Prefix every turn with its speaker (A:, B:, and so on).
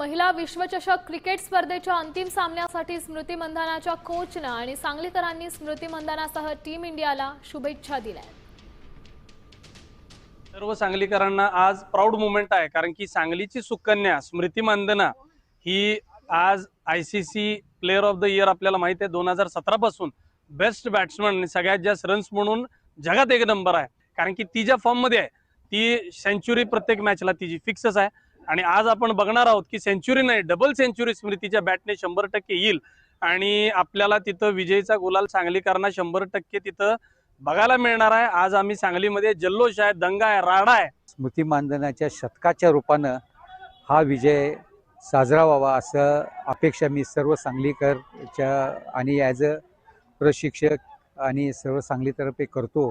A: महिला विश्वचषक क्रिकेट स्पर्धेच्या अंतिम सामन्यासाठी स्मृती मंधानाच्या कोचनं आणि सांगलीकरांनी स्मृती मंधानासह टीम इंडियाला शुभेच्छा दिल्या
B: सर्व सांगलीकरांना आज प्राऊड मुमेंट आहे कारण की सांगलीची सुकन्या स्मृती मानधना ही आज I C C player of the year आपल्याला माहिती आहे दोन हजार सतरा पासून बेस्ट बॅट्समन आणि सगळ्यात जास्त रन्स म्हणून जगात एक नंबर आहे. कारण की ती ज्या फॉर्ममध्ये आहे ती सेंचुरी प्रत्येक मॅचला तिची फिक्सच आहे. आणि आज आपण बघणार आहोत की सेंच्युरी नाही डबल सेंच्युरी स्मृतीच्या बॅटने शंभर टक्के येईल. आणि आपल्याला तिथं विजयचा गुलाल सांगलीकरांना शंभर टक्के तिथं बघायला मिळणार आहे. आज आम्ही सांगलीमध्ये जल्लोष आहे दंगा आहे राडा आहे.
C: स्मृती मानधनाच्या शतकाच्या रूपानं हा विजय साजरा व्हावा असं अपेक्षा मी सर्व सांगलीकरच्या आणि ॲज अ प्रशिक्षक आणि सर्व सांगलीतर्फे करतो.